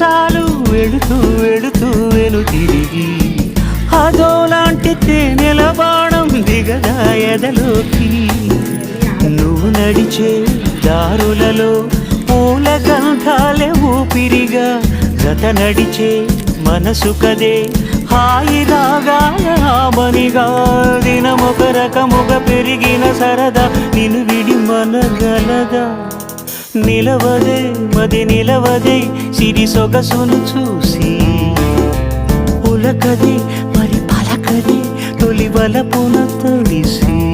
చాలు వెళుతూ వెళుతూ వెను తిరిగి. అదోలాంటి తేనెల బాణం దిగదా ఎదలోకి. నువ్వు నడిచే దారులలో పూల గంధాలే ఊపిరిగా. గత నడిచే మనసు కదే హాయి రాగాల ఆమనిగా దినమొక రకముగా పెరిగిన సరదా నిన్ను విడి మనగలదా నిలవదే మది నిలవదే సిరి సొగసును చూసి. ఉలకది మరి పలకది తొలి బలపున తొలిసి.